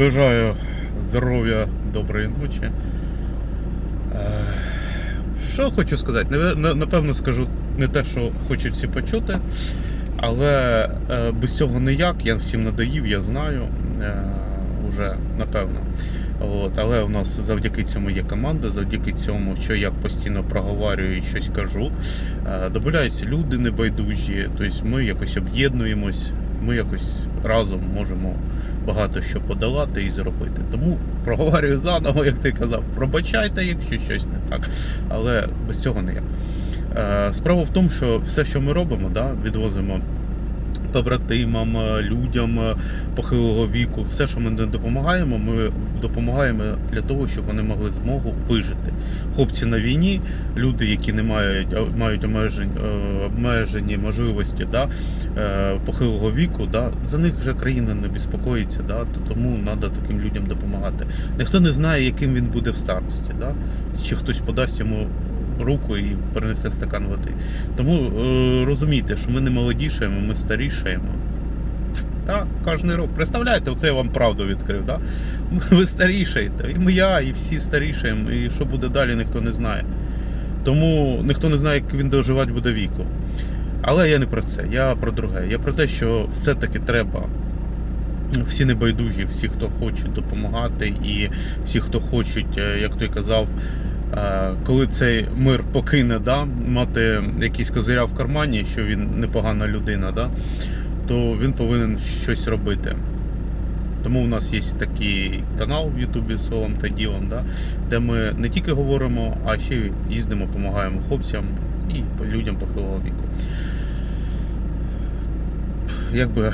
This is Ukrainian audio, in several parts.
Бажаю здоров'я, доброї ночі. Е, Що хочу сказати? Напевно, скажу не те, що хочуть всі почути, але е, без цього ніяк. Я всім надоїв, я знаю. е, Уже напевно. От, але у нас завдяки цьому є команда, завдяки цьому, що я постійно проговорюю і щось кажу. Добавляються люди небайдужі, тобто ми якось об'єднуємось, ми якось разом можемо багато що подолати і зробити. Тому проговорюю заново, як ти казав, пробачайте, якщо щось не так. Але без цього не як. Справа в тому, що все, що ми робимо, да, відвозимо побратимам, е, людям е, похилого віку, все, що ми не допомагаємо, ми допомагаємо для того, щоб вони могли змогу вижити. Хлопці на війні, люди, які не мають, е, мають обмежень, обмежені можливості да, похилого віку, да, за них вже країна не безпокоїться, да, то тому треба таким людям допомагати. Ніхто не знає, яким він буде в старості, да, чи хтось подасть йому руку і принесе стакан води. Тому е, розумійте, що ми не молодішаємо, ми старішаємо. Так, кожен рік. Представляєте, оце я вам правду відкрив. Да? Ви старішаєте. І ми, я, і всі старішаємо. І що буде далі, ніхто не знає. Тому ніхто не знає, як він доживати буде віку. Але я не про це, я про друге. Я про те, що все-таки треба. Всі небайдужі, всі, хто хочуть допомагати, і всі, хто хочуть, е, як той казав, коли цей мир покине, да, мати якісь козиря в кармані, що він непогана людина, да, то він повинен щось робити. Тому у нас є такий канал в Ютубі словом та ділом, да, де ми не тільки говоримо, а ще й їздимо, допомагаємо хлопцям і людям похилого віку. Якби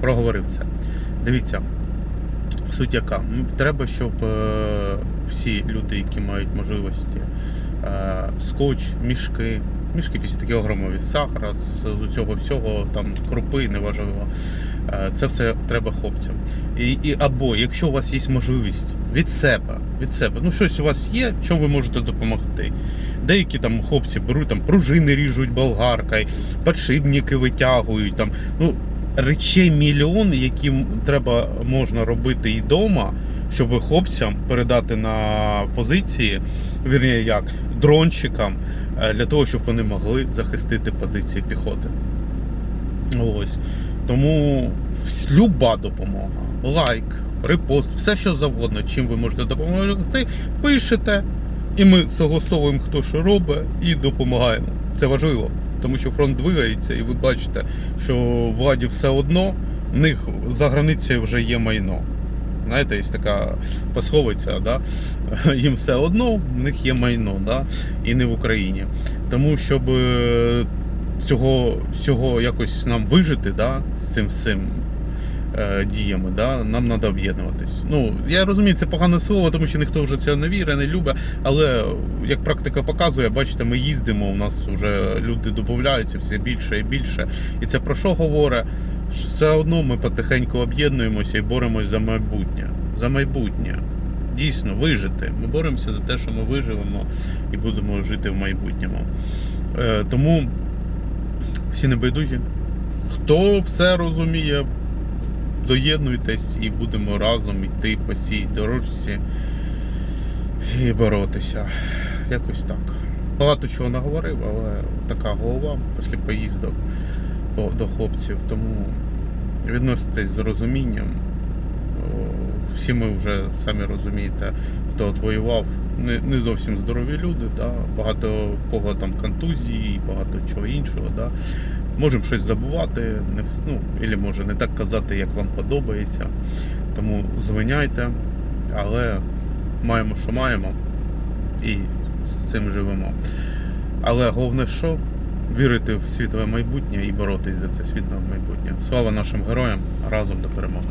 проговорив це. Дивіться, суть яка. Треба, щоб е, всі люди, які мають можливості, е, скотч, мішки, мішки після такі огромові, сахара, з, з цього всього, там крупи, неважливо. Е, Це все треба хлопцям. І, і або якщо у вас є можливість від себе, від себе, ну щось у вас є, чому ви можете допомогти. Деякі там хлопці беруть там пружини ріжуть болгаркою, подшипники витягують там. Ну, речей мільйон, які треба можна робити і вдома, щоб хлопцям передати на позиції, вірніше як дронщикам, е, для того, щоб вони могли захистити позиції піхоти. Ось. Тому люба допомога, лайк, репост, все що завгодно, чим ви можете допомогти, пишете, і ми согласовуємо, хто що робить, і допомагаємо. Це важливо, тому що фронт двигається, і ви бачите, що владі все одно, в них за границею вже є майно. Знаєте, є така пословиця, да? їм все одно, в них є майно, да? і не в Україні. Тому щоб цього, цього якось нам вижити да? з цим всім е, діями, да? нам треба об'єднуватись. Ну, я розумію, це погане слово, тому що ніхто вже це не вірить, не любить. Але як практика показує, бачите, ми їздимо, у нас вже люди додаються все більше і більше. І це про що говорить? Все одно ми потихеньку об'єднуємося і боремось за майбутнє. За майбутнє. Дійсно, вижити. Ми боремося за те, що ми виживемо і будемо жити в майбутньому. Е, тому всі небайдужі. Хто все розуміє, доєднуйтесь і будемо разом йти по цій дорожці і боротися. Якось так. Багато чого наговорив, але така голова після поїздок до хлопців. Тому відноситесь з розумінням. Всі ми вже самі розумієте, хто от воював. Не, не зовсім здорові люди, да? багато кого там контузії, багато чого іншого. Да? Можемо щось забувати, ну, або може не так казати, як вам подобається. Тому звиняйте, але маємо, що маємо, і з цим живемо. Але головне, що вірити в світле майбутнє і боротись за це світле майбутнє. Слава нашим героям разом до перемоги!